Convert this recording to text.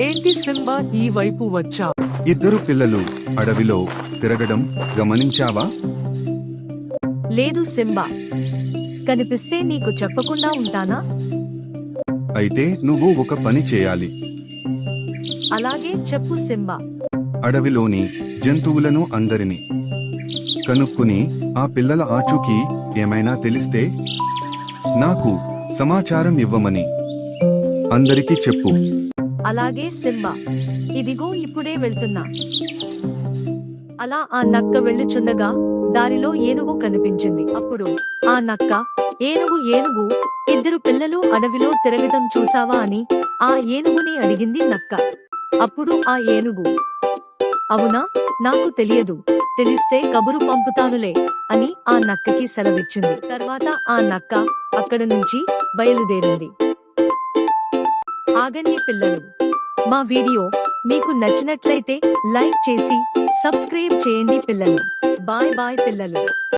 ఏంటి సింబా ఈ వైపు వచ్చా? ఇద్దరు పిల్లలు అడవిలో తిరగడం గమనించావా? లేదు సింబా. కనిపిస్తే నీకు చెప్పకుండా ఉంటానా? అయితే నువ్వు ఒక పని చేయాలి. అలాగే చెప్పు సింబా. అడవిలోని జంతువులను అందరినీ కనుక్కుని ఆ పిల్లల ఆచూకీ ఏమైనా తెలిస్తే నాకు సమాచారం ఇవ్వమని అందరికీ చెప్పు. అలాగే సింబా ఇదిగో ఇప్పుడే వెళ్తున్నా. అలా ఆ నక్క వెళ్ళుచుండగా దారిలో ఏనుగు కనిపించింది. అప్పుడు ఆ నక్క ఏనుగు ఏనుగు ఇద్దరు పిల్లలు అడవిలో తిరగటం చూసావా? అని ఆ ఏనుగుని అడిగింది నక్క. అప్పుడు ఆ ఏనుగు అవునా? నాకు తెలియదు. తెలిస్తే కబురు పంపుతానులే అని ఆ నక్కకి సెలవిచ్చింది. తర్వాత ఆ నక్క అక్కడ నుంచి బయలుదేరింది. ఆగండి పిల్లలు. మా వీడియో మీకు నచ్చినట్లయితే లైక్ చేసి సబ్స్క్రైబ్ చేయండి పిల్లలు. బాయ్ బాయ్ పిల్లలు.